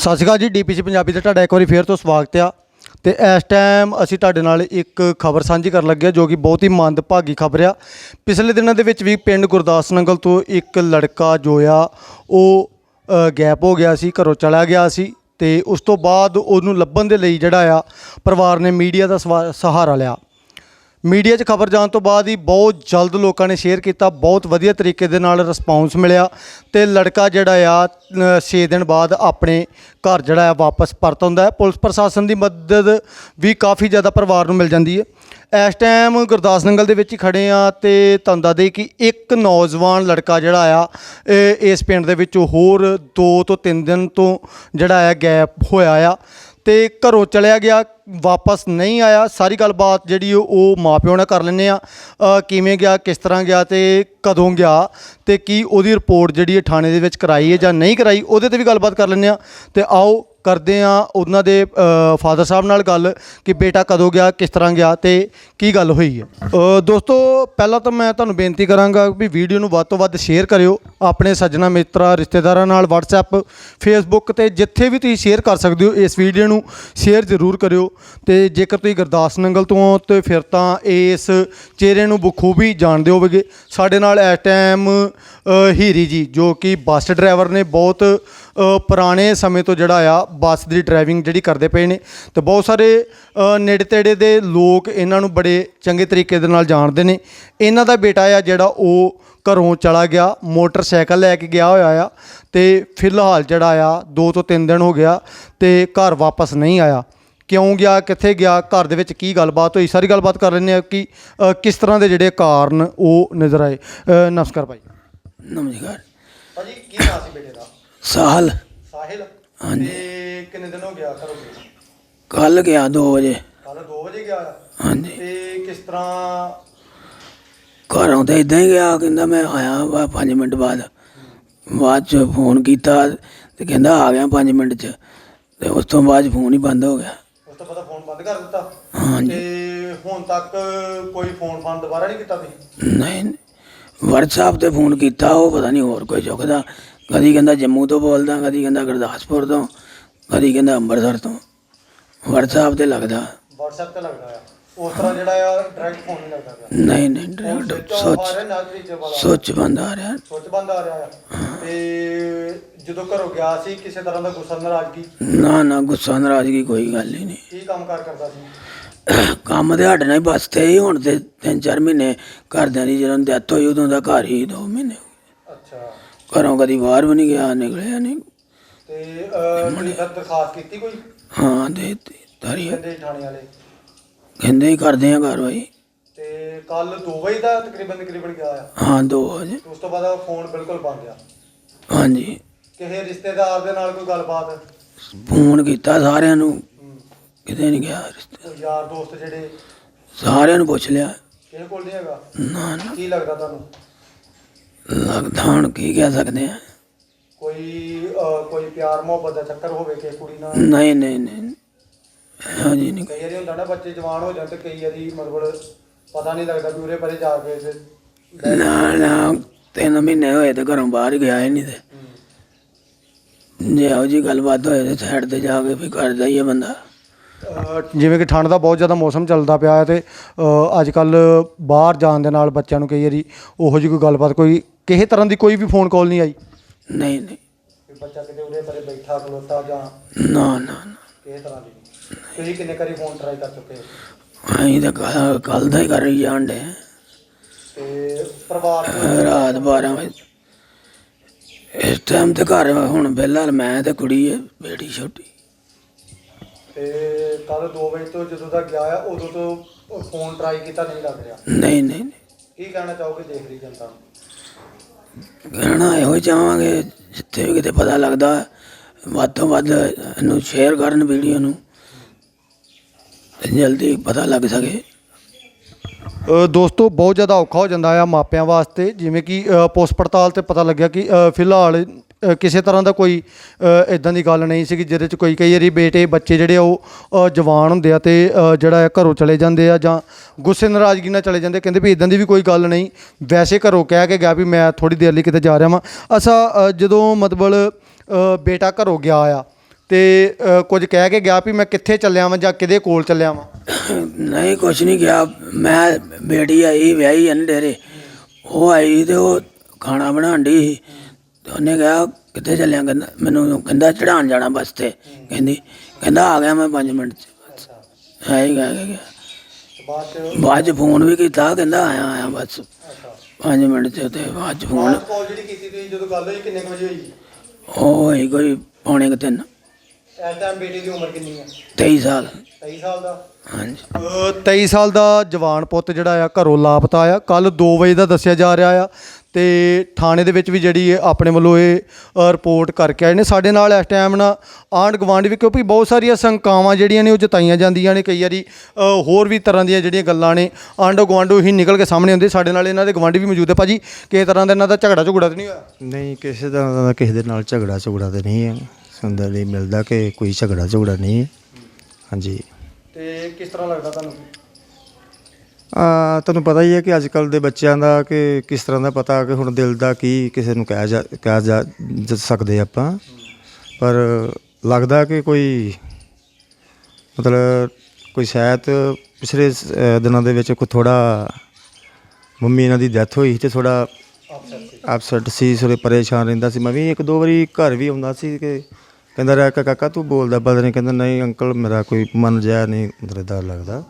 ਸਤਿ ਸ਼੍ਰੀ ਅਕਾਲ ਜੀ ਡੀਪੀਸੀ ਪੰਜਾਬੀ ਤੇ ਤੁਹਾਡਾ ਇੱਕ ਵਾਰੀ ਫੇਰ ਤੋਂ ਸਵਾਗਤ ਆ। ਤੇ ਇਸ ਟਾਈਮ ਅਸੀਂ ਤੁਹਾਡੇ ਨਾਲ ਇੱਕ ਖਬਰ ਸਾਂਝੀ ਕਰਨ ਲੱਗੇ ਹਾਂ ਜੋ ਕਿ ਬਹੁਤ ਹੀ ਮੰਦਭਾਗੀ ਖਬਰ ਆ। ਪਿਛਲੇ ਦਿਨਾਂ ਦੇ ਵਿੱਚ ਵੀ ਪਿੰਡ ਗੁਰਦਾਸ ਨੰਗਲ ਤੋਂ ਇੱਕ ਲੜਕਾ ਜੋ ਆ, ਉਹ ਗੈਪ ਹੋ ਗਿਆ ਸੀ, ਘਰੋਂ ਚਲਾ ਗਿਆ ਸੀ ਤੇ ਉਸ ਤੋਂ ਬਾਅਦ ਉਹਨੂੰ ਲੱਭਣ ਦੇ ਲਈ ਜਿਹੜਾ ਆ, ਪਰਿਵਾਰ ਨੇ ਮੀਡੀਆ ਦਾ ਸਵਾ- ਸਹਾਰਾ ਲਿਆ। ਮੀਡੀਆ 'ਚ ਖਬਰ ਜਾਣ ਤੋਂ ਬਾਅਦ ਹੀ ਬਹੁਤ ਜਲਦ ਲੋਕਾਂ ਨੇ ਸ਼ੇਅਰ ਕੀਤਾ, ਬਹੁਤ ਵਧੀਆ ਤਰੀਕੇ ਦੇ ਨਾਲ ਰਿਸਪੌਂਸ ਮਿਲਿਆ ਤੇ ਲੜਕਾ ਜਿਹੜਾ ਆ 6 ਦਿਨ ਬਾਅਦ ਆਪਣੇ ਘਰ ਜਿਹੜਾ ਆ ਵਾਪਸ ਪਰਤ ਆਉਂਦਾ ਹੈ। ਪੁਲਿਸ ਪ੍ਰਸ਼ਾਸਨ ਦੀ ਮਦਦ ਵੀ ਕਾਫੀ ਜ਼ਿਆਦਾ ਪਰਿਵਾਰ ਨੂੰ ਮਿਲ ਜਾਂਦੀ ਹੈ। ਇਸ ਟਾਈਮ ਗੁਰਦਾਸ ਨੰਗਲ ਦੇ ਵਿੱਚ ਹੀ ਖੜੇ ਆ ਤੇ ਤੁਹਾਨੂੰ ਦੱਸ ਦੇਈਏ ਕਿ ਇੱਕ ਨੌਜਵਾਨ ਲੜਕਾ ਜਿਹੜਾ ਆ ਇਸ ਪਿੰਡ ਦੇ ਵਿੱਚ ਹੋਰ 2 ਤੋਂ 3 ਦਿਨ ਤੋਂ ਜਿਹੜਾ ਆ ਗੈਪ ਹੋਇਆ ਆ। ਤੇ ਘਰੋਂ ਚਲਿਆ ਗਿਆ, ਵਾਪਸ ਨਹੀਂ ਆਇਆ। ਸਾਰੀ ਗੱਲਬਾਤ ਜਿਹੜੀ ਉਹ- ਉਹ ਮਾਪਿਓ ਨਾਲ ਕਰ ਲੈਂਦੇ ਆ। ਕਿਵੇਂ ਗਿਆ, ਕਿਸ ਤਰ੍ਹਾਂ ਗਿਆ ਤੇ ਕਦੋਂ ਗਿਆ ਤੇ ਕੀ ਉਹਦੀ ਰਿਪੋਰਟ ਜਿਹੜੀ ਹੈ ਥਾਣੇ ਦੇ ਵਿੱਚ ਕਰਾਈ ਹੈ ਜਾਂ ਨਹੀਂ ਕਰਾਈ, ਉਹਦੇ ਤੇ ਵੀ ਗੱਲਬਾਤ ਕਰ ਲੈਂਦੇ ਆ। ਤੇ ਆਓ ਕਰਦੇ ਆ ਉਹਨਾਂ ਦੇ ਫਾਦਰ ਸਾਹਿਬ ਨਾਲ ਗੱਲ ਕਿ ਬੇਟਾ ਕਦੋਂ ਗਿਆ, ਕਿਸ ਤਰ੍ਹਾਂ ਗਿਆ ਤੇ ਕੀ ਗੱਲ ਹੋਈ ਹੈ। ਦੋਸਤੋ, ਪਹਿਲਾਂ ਤਾਂ ਮੈਂ ਤੁਹਾਨੂੰ ਬੇਨਤੀ ਕਰਾਂਗਾ ਵੀ ਵੀਡੀਓ ਨੂੰ ਵੱਧ ਤੋਂ ਵੱਧ ਸ਼ੇਅਰ ਕਰਿਓ ਆਪਣੇ ਸੱਜਣਾ ਮਿੱਤਰਾਂ, ਰਿਸ਼ਤੇਦਾਰਾਂ ਨਾਲ, WhatsApp, Facebook ਤੇ ਜਿੱਥੇ ਵੀ ਤੁਸੀਂ ਸ਼ੇਅਰ ਕਰ ਸਕਦੇ ਹੋ ਇਸ ਵੀਡੀਓ ਨੂੰ ਸ਼ੇਅਰ ਜ਼ਰੂਰ ਕਰਿਓ ਤੇ ਜੇਕਰ ਤੁਸੀਂ ਗੁਰਦਾਸ ਨੰਗਲ ਤੋਂ ਹੋ ਤੇ ਫਿਰ ਤਾਂ ਇਸ ਚਿਹਰੇ ਨੂੰ ਬਖੂਬੀ ਜਾਣਦੇ ਹੋਵੋਗੇ। ਸਾਡੇ ਨਾਲ ਇਸ ਟਾਈਮ ਹੀਰੀ ਜੀ, ਜੋ ਕਿ ਬੱਸ ਡਰਾਈਵਰ ਨੇ ਬਹੁਤ ਪੁਰਾਣੇ ਸਮੇਂ ਤੋਂ ਜਿਹੜਾ ਆ, ਬੱਸ ਦੀ ਡਰਾਈਵਿੰਗ ਜਿਹੜੀ ਕਰਦੇ ਪਏ ਨੇ। ਤੇ ਬਹੁਤ ਸਾਰੇ ਨੇੜੇ ਤੇੜੇ ਦੇ ਲੋਕ ਇਹਨਾਂ ਨੂੰ ਬੜੇ ਚੰਗੇ ਤਰੀਕੇ ਦੇ ਨਾਲ ਜਾਣਦੇ ਨੇ। ਇਹਨਾਂ ਦਾ ਬੇਟਾ ਆ ਜਿਹੜਾ, ਉਹ ਘਰੋਂ ਚਲਾ ਗਿਆ, ਮੋਟਰਸਾਈਕਲ ਲੈ ਕੇ ਗਿਆ ਹੋਇਆ ਆ। ਤੇ ਫਿਲਹਾਲ ਜਿਹੜਾ ਆ 2 ਤੋਂ 3 ਦਿਨ ਹੋ ਗਿਆ, ਤੇ ਘਰ ਵਾਪਸ ਨਹੀਂ ਆਇਆ। ਕਿਉਂ ਗਿਆ, ਕਿੱਥੇ ਗਿਆ, ਘਰ ਦੇ ਵਿੱਚ ਕੀ ਗੱਲਬਾਤ ਹੋਈ, ਸਾਰੀ ਗੱਲਬਾਤ ਕਰ ਲੈਂਦੇ ਆ ਕਿ ਕਿਸ ਤਰ੍ਹਾਂ ਦੇ ਜਿਹੜੇ ਕਾਰਨ ਉਹ ਨਜ਼ਰ ਆਏ। ਨਮਸਕਾਰ ਭਾਈ। ਨਮਸਕਾਰ ਭਾਜੀ ਕੀ ਨਾਮ ਸੀ ਬੇਟੇ ਦਾ? ਸਾਹਲ। ਸਾਹਿਲ? ਹਾਂਜੀ। ਤੇ ਕਿੰਨੇ ਦਿਨ ਹੋ ਗਿਆ ਘਰੋਂ ਕੱਲ ਗਿਆ 2 ਵਜੇ। ਕੱਲ 2 ਵਜੇ ਗਿਆ? ਆ। ਹਾਂਜੀ। ਤੇ ਕਿਸ ਤਰ੍ਹਾਂ? ਘਰੋਂ ਤੇ ਇਦਾਂ ਹੀ ਗਿਆ ਕਹਿੰਦਾ ਮੈਂ ਆਇਆ ਵਾ 5 ਮਿੰਟ ਬਾਅਦ। ਬਾਅਦ ਚ ਫੋਨ ਕੀਤਾ ਤੇ ਕਹਿੰਦਾ ਆ ਗਿਆ 5 ਮਿੰਟ ਚ। ਤੇ ਉਸ ਤੋਂ ਬਾਅਦ ਫੋਨ ਹੀ ਬੰਦ ਹੋ ਗਿਆ। ਉਸ ਤੋਂ ਪਤਾ ਫੋਨ ਬੰਦ ਕਰ ਦਿੱਤਾ? ਹਾਂਜੀ। ਤੇ ਹੁਣ ਤੱਕ ਕੋਈ ਫੋਨ ਫਾਨ ਦੁਬਾਰਾ ਨਹੀਂ ਕੀਤਾ ਤੁਸੀਂ? ਨਹੀਂ। WhatsApp ਤੇ ਫੋਨ ਕੀਤਾ ਉਹ ਪਤਾ ਨਹੀਂ ਹੋਰ ਕੋਈ ਚੁੱਕਦਾ। ਕਦੀ ਕਹਿੰਦਾ ਜੰਮੂ ਤੋਂ ਬੋਲਦਾ ਕਦੀ ਕਹਿੰਦਾ ਗੁਰਦਾਸਪੁਰ ਤੋਂ ਕਦੀ ਕਹਿੰਦਾ ਅੰਮ੍ਰਿਤਸਰ ਤੋਂ। WhatsApp ਤੇ ਲੱਗਦਾ। WhatsApp ਤੇ ਲੱਗਦਾ ਆ। ਉਸ ਤਰ੍ਹਾਂ ਜਿਹੜਾ ਆ ਡਾਇਰੈਕਟ ਫੋਨ ਨਹੀਂ ਲੱਗਦਾ ਪਿਆ। ਨਹੀਂ ਨਹੀਂ ਡਾਇਰੈਕਟ ਸੋਚ ਆ ਸੋਚ ਰਿਹਾ ਨਾ ਤਰੀਕੇ ਵਾਲਾ। ਸੋਚ ਬੰਦ ਆ ਰਿਹਾ। ਸੋਚ ਬੰਦ ਆ ਰਿਹਾ ਆ। ਤੇ ਜਦੋਂ ਘਰੋਂ ਗਿਆ ਸੀ ਕਿਸੇ ਤਰ੍ਹਾਂ ਦਾ ਗੁੱਸਾ ਨਾਰਾਜ਼ਗੀ? ਨਾ ਨਾ ਗੁੱਸਾ ਨਾਰਾਜ਼ਗੀ ਕੋਈ ਗੱਲ ਹੀ ਨਹੀਂ। ਕੀ ਕੰਮ ਕਾਰ ਕਰਦਾ ਸੀ? ਕੰਮ ਤੇ ਸਾਡੇ ਨਾਲ ਹੀ ਬਸ ਤੇ ਹੀ ਹੁਣ ਤੇ ਤਿੰਨ ਚਾਰ ਮਹੀਨੇ ਘਰਦਿਆਂ ਦੀ ਜਦੋਂ ਡੈਥ ਹੋਈ ਉਦੋਂ ਦਾ ਘਰ ਹੀ ਦੋ ਮਹੀਨੇ ਹੋ ਗਏ। ਅੱਛਾ। ਘਰੋਂ ਕਦੀ ਬਾਹਰ ਵੀ ਨਹੀਂ ਗਿਆ ਨਿਕਲਿਆ ਨਹੀਂ। ਤੇ ਅਹ, ਤੁਸੀਂ ਫਿਰ ਦਰਖਾਸਤ ਕੀਤੀ ਕੋਈ? ਹਾਂ ਦੇ ਤਾਰੀ ਕਹਿੰਦੇ ਥਾਣੇ ਵਾਲੇ। ਕਹਿੰਦੇ ਹੀ ਕਰਦੇ ਆ ਕਾਰਵਾਈ। ਤੇ ਕੱਲ 2 ਵਜੇ ਦਾ ਤਕਰੀਬਨ ਤਕਰੀਬਨ ਗਿਆ ਆ ਹਾਂ ਦੋ ਵਜੇ। ਉਸ ਤੋਂ ਬਾਅਦ ਫੋਨ ਬਿਲਕੁਲ ਬੰਦ ਆ। ਹਾਂਜੀ। ਕਿਸੇ ਰਿਸ਼ਤੇਦਾਰ ਦੇ ਨਾਲ ਕੋਈ ਗੱਲਬਾਤ? ਫੋਨ ਕੀਤਾ ਸਾਰਿਆਂ ਨੂੰ। ਕਿਤੇ ਨਹੀਂ ਗਿਆ ਰਿਸ਼ਤੇ ਕੋਈ ਯਾਰ ਦੋਸਤ ਜਿਹੜੇ ਸਾਰਿਆਂ ਨੂੰ ਪੁੱਛ ਲਿਆ। ਕਿਸੇ ਕੋਲ ਨਹੀਂ ਹੈਗਾ? ਨਾ ਨਾ। ਕੀ ਲੱਗਦਾ ਤੁਹਾਨੂੰ? ਲੱਗਦਾ ਹੁਣ ਕੀ ਕਹਿ ਸਕਦੇ ਆ। ਕੋਈ ਅਹ, ਕੋਈ ਪਿਆਰ ਮੁਹੱਬਤ ਦਾ ਚੱਕਰ ਹੋਵੇ ਕਿਸੇ ਕੁੜੀ ਨਾਲ? ਨਹੀਂ ਨਹੀਂ ਨਹੀਂ। ਹਾਂਜੀ ਨਹੀਂ। ਕਈ ਵਾਰੀ ਹੁੰਦਾ ਨਾ ਬੱਚੇ ਜਵਾਨ ਹੋ ਜਾਂਦੇ ਕਈ ਵਾਰੀ ਮਤਲਬ ਪਤਾ ਨਹੀਂ ਲੱਗਦਾ ਵੀ ਉਰੇ ਪਰੇ ਜਾ ਕੇ ਤੇ ਨਾ ਨਾ ਤਿੰਨ ਮਹੀਨੇ ਹੋਏ ਤੇ ਘਰੋਂ ਬਾਹਰ ਗਿਆ ਹੀ ਨਹੀਂ ਤੇ। ਜੇ ਇਹੋ ਜੀ ਗੱਲਬਾਤ ਹੋਏ ਤੇ ਸਾਈਡ ਤੇ ਜਾ ਕੇ ਵੀ ਕਰਦਾ ਹੀ ਹੈ ਬੰਦਾ। ਜਿਵੇਂ ਕਿ ਠੰਡ ਦਾ ਬਹੁਤ ਜ਼ਿਆਦਾ ਮੌਸਮ ਚੱਲਦਾ ਪਿਆ ਹੈ ਤੇ ਅੱਜ ਕੱਲ ਬਾਹਰ ਜਾਣ ਦੇ ਨਾਲ ਬੱਚਿਆਂ ਨੂੰ ਕਈ ਵਾਰੀ ਉਹੋ ਜਿਹੀ ਕੋਈ ਗੱਲਬਾਤ ਕੋਈ ਕਿਸੇ ਤਰ੍ਹਾਂ ਦੀ ਕੋਈ ਵੀ ਫੋਨ ਕਾਲ ਨਹੀਂ ਆਈ। ਨਹੀਂ ਨਹੀਂ। ਬੱਚਾ ਕਿਤੇ ਉਰੇ ਪਰੇ ਬੈਠਾ ਖਲੋਤਾ ਜਾਂ ਨਾ ਨਾ ਨਾ। ਕਿਸੇ ਤਰ੍ਹਾਂ ਦੀ ਨਹੀਂ। ਤੁਸੀਂ ਕਿੰਨੇ ਕਰੀ ਫੋਨ ਟਰਾਈ ਕਰ ਚੁੱਕੇ ਹੋ? ਅਸੀਂ ਤਾਂ ਕੱਲ ਦਾ ਹੀ ਕਰ ਰਹੀ ਜਾਣ ਡੇ ਤੇ ਪਰਿਵਾਰ ਚ ਰਾਤ 12 ਵਜੇ। ਇਸ ਟਾਈਮ ਤੇ ਘਰ ਹੁਣ ਪਹਿਲਾਂ ਮੈਂ ਤੇ ਕੁੜੀ ਹੈ ਬੇਟੀ ਛੋਟੀ। ਤੇ ਕੱਲ 2 ਵਜੇ ਤੋਂ ਜਦੋਂ ਦਾ ਗਿਆ ਆ ਉਦੋਂ ਤੋਂ ਫੋਨ ਟਰਾਈ ਕੀਤਾ ਨਹੀਂ ਲੱਗ ਰਿਹਾ। ਨਹੀਂ ਨਹੀਂ ਨਹੀਂ। ਕੀ ਕਹਿਣਾ ਚਾਹੋਗੇ ਦੇਖ ਰਹੀ ਜਨਤਾ ਨੂੰ? ਕਹਿਣਾ ਇਹੋ ਹੀ ਚਾਹਾਂਗੇ ਜਿੱਥੇ ਵੀ ਕਿਤੇ ਪਤਾ ਲੱਗਦਾ ਵੱਧ ਤੋਂ ਵੱਧ ਇਹਨੂੰ ਸ਼ੇਅਰ ਕਰਨ ਵੀਡੀਓ ਨੂੰ ਤੇ ਜਲਦੀ ਪਤਾ ਲੱਗ ਸਕੇ। ਅ, ਦੋਸਤੋ ਬਹੁਤ ਜ਼ਿਆਦਾ ਔਖਾ ਹੋ ਜਾਂਦਾ ਆ ਮਾਪਿਆਂ ਵਾਸਤੇ ਜਿਵੇਂ ਕਿ ਅ, ਪੁਲਿਸ ਪੜਤਾਲ ਤੇ ਪਤਾ ਲੱਗਿਆ ਕਿ ਅ, ਫਿਲਹਾਲ ਅ, ਕਿਸੇ ਤਰ੍ਹਾਂ ਦਾ ਕੋਈ ਇਦਾਂ ਦੀ ਗੱਲ ਨਹੀਂ ਸੀਗੀ ਜਿਹਦੇ ਚ ਕੋਈ ਕਈ ਵਾਰੀ ਬੇਟੇ ਬੱਚੇ ਜਿਹੜੇ ਆ ਉਹ ਅ, ਜਵਾਨ ਹੁੰਦੇ ਆ ਤੇ ਅ, ਜਿਹੜਾ ਆ ਘਰੋਂ ਚਲੇ ਜਾਂਦੇ ਆ ਜਾਂ ਗੁੱਸੇ ਨਾਰਾਜ਼ਗੀ ਨਾਲ ਚਲੇ ਜਾਂਦੇ ਕਹਿੰਦੇ ਵੀ ਇਦਾਂ ਦੀ ਵੀ ਕੋਈ ਗੱਲ ਨਹੀਂ। ਵੈਸੇ ਘਰੋਂ ਕਹਿ ਕੇ ਗਿਆ ਵੀ ਮੈਂ ਥੋੜੀ ਦੇਰ ਲਈ ਕਿਤੇ ਜਾ ਰਿਹਾ ਵਾਂ। ਅਸਾ ਅ, ਜਦੋਂ ਮਤਲਬ ਅ, ਬੇਟਾ ਘਰੋਂ ਗਿਆ ਆ ਤੇ ਅ, ਕੁਝ ਕਹਿ ਕੇ ਗਿਆ ਵੀ ਮੈਂ ਕਿੱਥੇ ਚੱਲਿਆ ਵਾਂ ਜਾਂ ਕਿਹਦੇ ਕੋਲ ਚੱਲਿਆ ਵਾਂ? ਨਹੀਂ ਕੁਛ ਨਹੀਂ ਗਿਆ। ਮੈਂ ਬੇਟੀ ਆਈ ਵਿਆਹੀ ਹਨ ਡੇਰੇ ਉਹ ਆਈ ਤੇ ਉਹ ਖਾਣਾ ਬਣਾਉਣ ਡਈ ਸੀ। ਤੇ ਉਹਨੇ ਕਿਹਾ ਕਿੱਥੇ ਚੱਲਿਆ? ਕਹਿੰਦਾ ਮੈਨੂੰ ਕਹਿੰਦਾ ਚੜਾਉਣ ਜਾਣਾ ਬੱਸ ਤੇ। ਕਹਿੰਦੀ ਕਹਿੰਦਾ ਆ ਗਿਆ ਮੈਂ 5 ਮਿੰਟ ਚ। ਬਸ। ਹੈ ਹੀ ਗਿਆ ਗਿਆ ਬਾਅਦ ਚ ਫੋਨ ਵੀ ਕੀਤਾ ਕਹਿੰਦਾ ਆਇਆ ਆਇਆ ਬਸ। 5 ਮਿੰਟ ਚ ਤੇ ਬਾਅਦ ਚ ਫੋਨ। ਕਾਲ ਜਿਹੜੀ ਕੀਤੀ ਤੁਸੀਂ ਜਦੋਂ ਗੱਲ ਹੋਈ ਕਿੰਨੇ ਕੁ ਵਜੇ ਹੋਈ? ਉਹ ਹੋਈ ਕੋਈ ਪੌਣੇ ਕੁ ਤਿੰਨ। ਇਸ ਟਾਈਮ ਬੇਟੀ ਦੀ ਉਮਰ ਕਿੰਨੀ ਹੈ? 23 ਸਾਲ। 23 ਸਾਲ ਦਾ? ਹਾਂਜੀ। 23 ਸਾਲ ਦਾ ਜਵਾਨ ਪੁੱਤ ਜਿਹੜਾ ਆ ਘਰੋਂ ਲਾਪਤਾ ਆ। ਕੱਲ 2 ਵਜੇ ਦਾ ਦੱਸਿਆ ਜਾ ਰਿਹਾ ਆ। ਤੇ ਥਾਣੇ ਦੇ ਵਿੱਚ ਵੀ ਜਿਹੜੀ ਆਪਣੇ ਵੱਲੋਂ ਇਹ ਰਿਪੋਰਟ ਕਰਕੇ ਆਏ ਨੇ। ਸਾਡੇ ਨਾਲ ਇਸ ਟਾਈਮ ਨਾ ਆਂਢ ਗੁਆਂਢ ਵੀ ਕਿਉਂਕਿ ਬਹੁਤ ਸਾਰੀਆਂ ਸ਼ੰਕਾਵਾਂ ਜਿਹੜੀਆਂ ਨੇ ਉਹ ਜਤਾਈਆਂ ਜਾਂਦੀਆਂ ਨੇ। ਕਈ ਵਾਰੀ ਹੋਰ ਵੀ ਤਰ੍ਹਾਂ ਦੀਆਂ ਜਿਹੜੀਆਂ ਗੱਲਾਂ ਨੇ ਆਂਢੋ ਗੁਆਂਢੋ ਹੀ ਨਿਕਲ ਕੇ ਸਾਹਮਣੇ ਆਉਂਦੇ। ਸਾਡੇ ਨਾਲ ਇਹਨਾਂ ਦੇ ਗੁਆਂਢੀ ਵੀ ਮੌਜੂਦ ਹੈ ਭਾਜੀ। ਕਿਸੇ ਤਰ੍ਹਾਂ ਦਾ ਇਹਨਾਂ ਦਾ ਝਗੜਾ ਝੁਗੜਾ ਤਾਂ ਨਹੀਂ ਹੋਇਆ? ਨਹੀਂ ਕਿਸੇ ਦਾ ਦਾ ਕਿਸੇ ਦੇ ਨਾਲ ਝਗੜਾ ਝਗੜਾ ਤੇ ਨਹੀਂ ਹੈ। ਸੁਣਦਾ ਨਹੀਂ ਮਿਲਦਾ ਕਿ ਕੋਈ ਝਗੜਾ ਝਗੜਾ ਨਹੀਂ ਹੈ। ਹਾਂਜੀ। ਤੇ ਕਿਸ ਤਰ੍ਹਾਂ ਲੱਗਦਾ ਤੁਹਾਨੂੰ? ਆ ਤੁਹਾਨੂੰ ਪਤਾ ਹੀ ਹੈ ਕਿ ਅੱਜ ਕੱਲ ਦੇ ਬੱਚਿਆਂ ਦਾ ਕਿ ਕਿਸ ਤਰ੍ਹਾਂ ਦਾ ਪਤਾ ਕਿ ਹੁਣ ਦਿਲ ਦਾ ਕੀ ਕਿਸੇ ਨੂੰ ਕਹਿ ਜਾ ਕਹਿ ਜਾ ਜ- ਸਕਦੇ ਆਪਾਂ। ਪਰ ਲੱਗਦਾ ਕਿ ਕੋਈ ਮਤਲਬ ਕੋਈ ਸ਼ਾਇਦ ਪਿਛਲੇ ਸ- ਅ, ਦਿਨਾਂ ਦੇ ਵਿੱਚ ਕੋਈ ਥੋੜਾ ਮੰਮੀ ਇਹਨਾਂ ਦੀ ਡੈਥ ਹੋਈ ਸੀ ਤੇ ਥੋੜਾ ਅਪਸੈਟ ਸੀ ਥੋੜੇ ਪਰੇਸ਼ਾਨ ਰਹਿੰਦਾ ਸੀ। ਮੈਂ ਵੀ ਇੱਕ ਦੋ ਵਾਰੀ ਘਰ ਵੀ ਆਉਂਦਾ ਸੀ ਕਿ ਕਹਿੰਦਾ ਰਿਹਾ ਕਿ ਕਾਕਾ ਤੂੰ ਬੋਲਦਾ ਬਦਲ ਨਹੀਂ ਕਹਿੰਦਾ ਨਹੀਂ ਅੰਕਲ ਮੇਰਾ ਕੋਈ ਮਨ ਜਿਹਾ ਨਹੀਂ ਮਤਲਬ ਦਾ ਲੱਗਦਾ।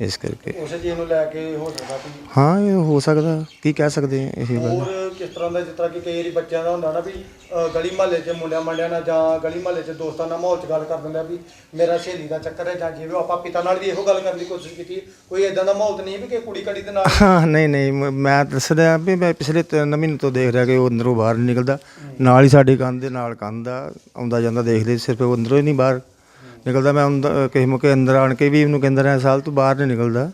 ਇਸ ਕਰਕੇ। ਉਸੇ ਚੀਜ਼ ਨੂੰ ਲੈ ਕੇ ਹੋ ਸਕਦਾ ਵੀ ਹਾਂ ਇਹ ਹੋ ਸਕਦਾ। ਕੀ ਕਹਿ ਸਕਦੇ ਹਾਂ ਇਹ ਗੱਲ? ਹੋਰ ਕਿਸ ਤਰ੍ਹਾਂ ਦਾ ਜਿਸ ਤਰ੍ਹਾਂ ਕਿ ਕਈ ਵਾਰੀ ਬੱਚਿਆਂ ਦਾ ਹੁੰਦਾ ਨਾ ਵੀ ਅ, ਗਲੀ ਮਹੱਲੇ 'ਚ ਮੁੰਡਿਆਂ ਮੰਡਿਆਂ ਨਾਲ ਜਾਂ ਗਲੀ ਮਹੱਲੇ 'ਚ ਦੋਸਤਾਂ ਨਾਲ ਮਾਹੌਲ 'ਚ ਗੱਲ ਕਰ ਦਿੰਦੇ ਆ ਵੀ ਮੇਰਾ ਸਹੇਲੀ ਦਾ ਚੱਕਰ ਹੈ ਜਾਂ ਜਿਵੇਂ ਆਪਾਂ ਪਿਤਾ ਨਾਲ ਵੀ ਇਹੋ ਗੱਲ ਕਰਨ ਦੀ ਕੋਸ਼ਿਸ਼ ਕੀਤੀ ਕੋਈ ਇਦਾਂ ਦਾ ਮਾਹੌਲ ਤਾਂ ਨਹੀਂ ਵੀ ਕਿ ਕੁੜੀ ਕੜੀ ਦੇ ਨਾਲ ਹਾਂ। ਨਹੀਂ ਨਹੀਂ ਮ- ਮੈਂ ਦੱਸ ਰਿਹਾ ਵੀ ਮੈਂ ਪਿਛਲੇ ਤਿੰਨ ਮਹੀਨੇ ਤੋਂ ਦੇਖ ਰਿਹਾ ਕਿ ਉਹ ਅੰਦਰੋਂ ਬਾਹਰ ਨਹੀਂ ਨਿਕਲਦਾ। ਨਾਲ ਹੀ ਸਾਡੀ ਕੰਧ ਦੇ ਨਾਲ ਕੰਧ ਆ ਆਉਂਦਾ ਜਾਂਦਾ ਦੇਖਦੇ ਸਿਰਫ ਉਹ ਅੰਦਰੋਂ ਹੀ ਨਹੀਂ ਬਾਹਰ। ਨਿਕਲਦਾ ਮੈਂ ਅੰਦਰ ਕਿਸੇ ਮੌਕੇ ਅੰਦਰ ਆਣ ਕੇ ਵੀ ਇਹਨੂੰ ਕਹਿੰਦਾ ਰਿਹਾ ਸਾਲ ਤੋਂ ਬਾਹਰ ਨਹੀਂ ਨਿਕਲਦਾ।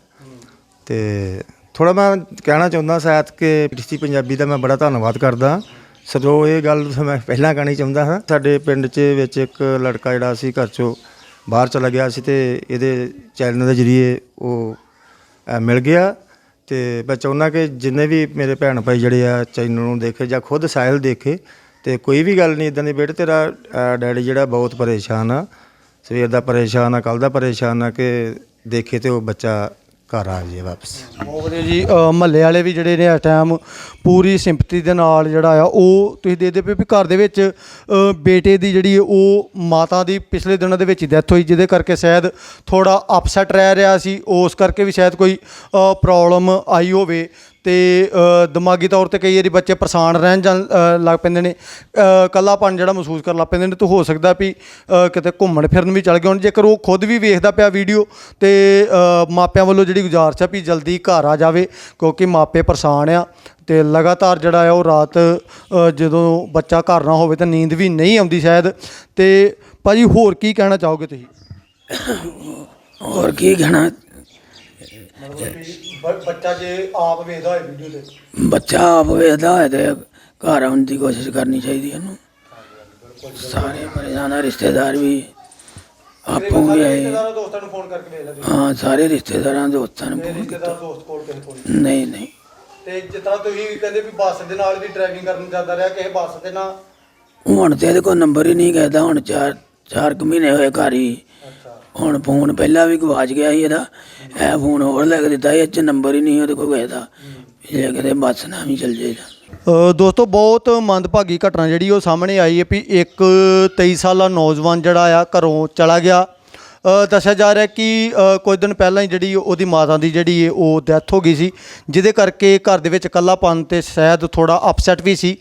ਤੇ ਥੋੜਾ ਮੈਂ ਕਹਿਣਾ ਚਾਹੁੰਦਾ ਸ਼ਾਇਦ ਕਿ ਕ੍ਰਿਸ਼ਤੀ ਪੰਜਾਬੀ ਦਾ ਮੈਂ ਬੜਾ ਧੰਨਵਾਦ ਕਰਦਾ। ਸੋ ਇਹ ਗੱਲ ਮੈਂ ਪਹਿਲਾਂ ਕਹਿਣੀ ਚਾਹੁੰਦਾ ਹਾਂ। ਸਾਡੇ ਪਿੰਡ 'ਚ ਵਿੱਚ ਇੱਕ ਲੜਕਾ ਜਿਹੜਾ ਸੀ ਘਰ 'ਚੋਂ ਬਾਹਰ ਚਲਾ ਗਿਆ ਸੀ ਤੇ ਇਹਦੇ ਚੈਨਲ ਦੇ ਜਰੀਏ ਉਹ ਅ, ਮਿਲ ਗਿਆ। ਤੇ ਮੈਂ ਚਾਹੁੰਦਾ ਕਿ ਜਿੰਨੇ ਵੀ ਮੇਰੇ ਭੈਣ ਭਾਈ ਜਿਹੜੇ ਆ ਚੈਨਲ ਨੂੰ ਦੇਖੇ ਜਾਂ ਖੁਦ ਸਾਹਿਲ ਦੇਖੇ ਤੇ ਕੋਈ ਵੀ ਗੱਲ ਨਹੀਂ ਇਦਾਂ ਦੀ ਬੇਟੇ ਤੇਰਾ ਅ, ਡੈਡੀ ਜਿਹੜਾ ਬਹੁਤ ਪਰੇਸ਼ਾਨ ਆ। ਸਵੇਰ ਦਾ ਪਰੇਸ਼ਾਨ ਆ ਕੱਲ ਦਾ ਪਰੇਸ਼ਾਨ ਆ ਕਿ ਦੇਖੇ ਤੇ ਉਹ ਬੱਚਾ ਘਰ ਆ ਜਾਏ ਵਾਪਸ। ਬਹੁਤ ਵਧੀਆ ਜੀ ਮਹੱਲੇ ਵਾਲੇ ਵੀ ਜਿਹੜੇ ਨੇ ਇਸ ਟਾਈਮ ਪੂਰੀ ਸਿੰਪਥੀ ਦੇ ਨਾਲ ਜਿਹੜਾ ਆ, ਉਹ ਤੁਸੀਂ ਦੇਖਦੇ ਪਏ ਵੀ ਘਰ ਦੇ ਵਿੱਚ ਬੇਟੇ ਦੀ ਜਿਹੜੀ ਉਹ ਮਾਤਾ ਦੀ ਪਿਛਲੇ ਦਿਨਾਂ ਦੇ ਵਿੱਚ ਹੀ ਡੈਥ ਹੋਈ, ਜਿਹਦੇ ਕਰਕੇ ਸ਼ਾਇਦ ਥੋੜਾ ਅਪਸੈਟ ਰਹਿ ਰਿਹਾ ਸੀ, ਉਸ ਕਰਕੇ ਵੀ ਸ਼ਾਇਦ ਕੋਈ ਪ੍ਰੋਬਲਮ ਆਈ ਹੋਵੇ। ਤੇ ਦਿਮਾਗੀ ਤੌਰ ਤੇ ਕਈ ਵਾਰੀ ਬੱਚੇ ਪਰੇਸ਼ਾਨ ਰਹਿਣ ਜਾਂ ਲੱਗ ਪੈਂਦੇ ਨੇ। ਕੱਲਾਪਨ ਜਿਹੜਾ ਮਹਿਸੂਸ ਕਰਨ ਲੱਗ ਪੈਂਦੇ ਨੇ, ਤੇ ਹੋ ਸਕਦਾ ਵੀ ਕਿਤੇ ਘੁੰਮਣ ਫਿਰਨ ਵੀ ਚਲ ਗਏ ਹੋਣ। ਜੇਕਰ ਉਹ ਖੁਦ ਵੀ ਵੇਖਦਾ ਪਿਆ ਵੀਡੀਓ, ਤੇ ਮਾਪਿਆਂ ਵੱਲੋਂ ਜਿਹੜੀ ਗੁਜ਼ਾਰਿਸ਼ ਆ ਵੀ ਜਲਦੀ ਘਰ ਆ ਜਾਵੇ, ਕਿਉਂਕਿ ਮਾਪੇ ਪਰੇਸ਼ਾਨ ਆ, ਤੇ ਲਗਾਤਾਰ ਜਿਹੜਾ ਆ ਉਹ ਰਾਤ ਜਦੋਂ ਬੱਚਾ ਘਰ ਨਾ ਹੋਵੇ ਤਾਂ ਨੀਂਦ ਵੀ ਨਹੀਂ ਆਉਂਦੀ ਸ਼ਾਇਦ। ਤੇ ਭਾਜੀ ਹੋਰ ਕੀ ਕਹਿਣਾ ਚਾਹੋਗੇ ਤੁਸੀਂ? ਹੋਰ ਕੀ ਕਹਿਣਾ? ਬੱਚਾ ਜੇ ਆਪ ਵੇਖਦਾ ਹੋਏ ਵੀਡੀਓ ਤੇ। ਬੱਚਾ ਆਪ ਵੇਖਦਾ ਹੋਏ ਤੇ ਘਰ ਆਉਣ ਦੀ ਕੋਸ਼ਿਸ਼ ਕਰਨੀ ਚਾਹੀਦੀ ਹੈ ਇਹਨੂੰ ਸਾਰੇ ਆ ਰਿਸ਼ਤੇਦਾਰ ਵੀ ਆਪੋ ਵੀ ਆਏ। ਰਿਸ਼ਤੇਦਾਰਾਂ ਦੋਸਤਾਂ ਨੂੰ ਫੋਨ ਕਰਕੇ ਵੇਖ ਲੈ ਤੁਸੀਂ। ਹਾਂ ਸਾਰੇ ਰਿਸ਼ਤੇਦਾਰਾਂ ਦੋਸਤਾਂ ਨੂੰ ਫੋਨ ਕੀਤਾ। ਰਿਸ਼ਤੇਦਾਰ ਦੋਸਤ ਕੋਲ ਕਿਸੇ ਕੋਲ ਨਹੀਂ। ਨਹੀਂ ਤੇ ਜਿਸ ਤਰ੍ਹਾਂ ਤੁਸੀਂ ਕਹਿੰਦੇ ਵੀ ਬੱਸ ਦੇ ਨਾਲ ਵੀ ਡਰਾਈਵਿੰਗ ਕਰਨ ਜਾਂਦਾ ਰਿਹਾ ਕਿਸੇ ਬੱਸ ਤੇ ਨਾ ਹੁਣ ਤੇ ਇਹਦੇ ਕੋਲ ਨੰਬਰ ਹੀ ਨਹੀਂ ਕਹਿਦਾ ਹੁਣ ਚਾਰ ਚਾਰ ਕੁ ਮਹੀਨੇ ਹੋਏ ਘਰ ਹੀ ਹੁਣ ਫੋਨ ਪਹਿਲਾਂ ਵੀ ਗਵਾਚ ਗਿਆ ਸੀ ਇਹਦਾ ਇਹ ਫੋਨ ਹੋਰ ਲੈ ਕੇ ਦਿੱਤਾ ਇਹ ਚ ਨੰਬਰ ਹੀ ਨਹੀਂ ਉਹਦੇ ਕੋਲ ਕਹਿਦਾ ਜੇ ਕਿਤੇ ਬੱਸ ਨਾ ਵੀ ਚੱਲ ਜਾਏਗਾ। ਅ, ਦੋਸਤੋ ਬਹੁਤ ਮੰਦਭਾਗੀ ਘਟਨਾ ਜਿਹੜੀ ਉਹ ਸਾਹਮਣੇ ਆਈ ਹੈ ਵੀ ਇੱਕ 23 ਸਾਲਾ ਨੌਜਵਾਨ ਜਿਹੜਾ ਆ ਘਰੋਂ ਚਲਾ ਗਿਆ। ਅ, ਦੱਸਿਆ ਜਾ ਰਿਹਾ ਕਿ ਅ, ਕੁਝ ਦਿਨ ਪਹਿਲਾਂ ਹੀ ਜਿਹੜੀ ਉਹਦੀ ਮਾਤਾ ਦੀ ਜਿਹੜੀ ਹੈ ਉਹ ਡੈਥ ਹੋ ਗਈ ਸੀ ਜਿਹਦੇ ਕਰਕੇ ਘਰ ਦੇ ਵਿੱਚ ਇਕੱਲਾਪਨ ਤੇ ਸ਼ਾਇਦ ਥੋੜਾ ਅਪਸੈਟ ਵੀ ਸੀ।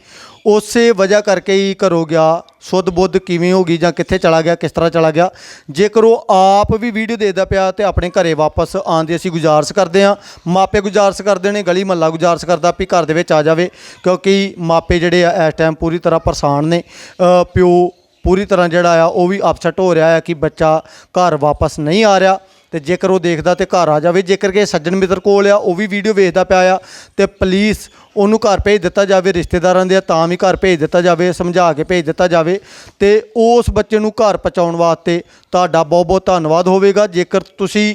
ਉਸੇ ਵਜ੍ਹਾ ਕਰਕੇ ਹੀ ਘਰੋਂ ਗਿਆ। ਸੁੱਧ ਬੁੱਧ ਕਿਵੇਂ ਹੋ ਗਈ ਜਾਂ ਕਿੱਥੇ ਚਲਾ ਗਿਆ, ਕਿਸ ਤਰ੍ਹਾਂ ਚਲਾ ਗਿਆ? ਜੇਕਰ ਉਹ ਆਪ ਵੀ ਵੀਡੀਓ ਦੇਖਦਾ ਪਿਆ ਤੇ ਆਪਣੇ ਘਰੇ ਵਾਪਸ ਆਉਣ ਦੀ ਅਸੀਂ ਗੁਜ਼ਾਰਿਸ਼ ਕਰਦੇ ਹਾਂ। ਮਾਪੇ ਗੁਜ਼ਾਰਿਸ਼ ਕਰਦੇ ਨੇ, ਗਲੀ ਮਹੱਲਾ ਗੁਜ਼ਾਰਿਸ਼ ਕਰਦਾ ਵੀ ਘਰ ਦੇ ਵਿੱਚ ਆ ਜਾਵੇ, ਕਿਉਂਕਿ ਮਾਪੇ ਜਿਹੜੇ ਆ ਇਸ ਟਾਈਮ ਪੂਰੀ ਤਰ੍ਹਾਂ ਪਰੇਸ਼ਾਨ ਨੇ। ਪਿਓ ਪੂਰੀ ਤਰ੍ਹਾਂ ਜਿਹੜਾ ਆ, ਉਹ ਵੀ ਅਪਸੈਟ ਹੋ ਰਿਹਾ ਆ ਕਿ ਬੱਚਾ ਘਰ ਵਾਪਸ ਨਹੀਂ ਆ ਰਿਹਾ। ਤੇ ਜੇਕਰ ਉਹ ਦੇਖਦਾ ਤੇ ਘਰ ਆ ਜਾਵੇ, ਜੇਕਰ ਕਿ ਸੱਜਣ ਮਿੱਤਰ ਕੋਲ ਆ, ਉਹ ਵੀ ਵੀਡੀਓ ਵੇਖਦਾ ਪਿਆ ਆ ਤੇ ਪਲੀਜ਼ ਉਹਨੂੰ ਘਰ ਭੇਜ ਦਿੱਤਾ ਜਾਵੇ, ਰਿਸ਼ਤੇਦਾਰਾਂ ਦੇ ਆ, ਤਾਂ ਵੀ ਘਰ ਭੇਜ ਦਿੱਤਾ ਜਾਵੇ, ਸਮਝਾ ਕੇ ਭੇਜ ਦਿੱਤਾ ਜਾਵੇ ਤੇ ਉਸ ਬੱਚੇ ਨੂੰ ਘਰ ਪਹੁੰਚਾਉਣ ਵਾਸਤੇ ਤੁਹਾਡਾ ਬਹੁਤ ਬਹੁਤ ਧੰਨਵਾਦ ਹੋਵੇਗਾ। ਜੇਕਰ ਤੁਸੀਂ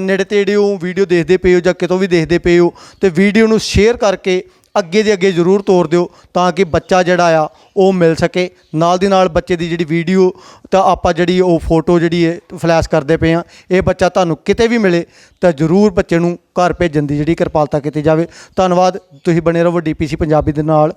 ਨੇੜੇ ਤੇੜੇ ਹੋ ਵੀਡੀਓ ਦੇਖਦੇ ਪਏ ਹੋ ਜਾਂ ਕਿਤੋਂ ਵੀ ਦੇਖਦੇ ਪਏ ਹੋ ਤੇ ਵੀਡੀਓ ਨੂੰ ਸ਼ੇਅਰ ਕਰਕੇ ਅੱਗੇ ਦੇ ਅੱਗੇ ਜ਼ਰੂਰ ਤੋਰ ਦਿਓ ਤਾਂ ਕਿ ਬੱਚਾ ਜਿਹੜਾ ਆ, ਉਹ ਮਿਲ ਸਕੇ। ਨਾਲ ਦੀ ਨਾਲ ਬੱਚੇ ਦੀ ਜਿਹੜੀ ਵੀਡੀਓ ਤਾਂ ਆਪਾਂ ਜਿਹੜੀ ਉਹ ਫੋਟੋ ਜਿਹੜੀ ਹੈ ਫਲੈਸ਼ ਕਰਦੇ ਪਏ ਆ, ਇਹ ਬੱਚਾ ਤੁਹਾਨੂੰ ਕਿਤੇ ਵੀ ਮਿਲੇ ਤਾਂ ਜ਼ਰੂਰ ਬੱਚੇ ਨੂੰ ਘਰ ਭੇਜਣ ਦੀ ਜਿਹੜੀ ਕਿਰਪਾਲਤਾ ਕੀਤੀ ਜਾਵੇ। ਧੰਨਵਾਦ, ਤੁਸੀਂ ਬਣੇ ਰਹੋ ਡੀਪੀਸੀ ਪੰਜਾਬੀ ਦੇ ਨਾਲ।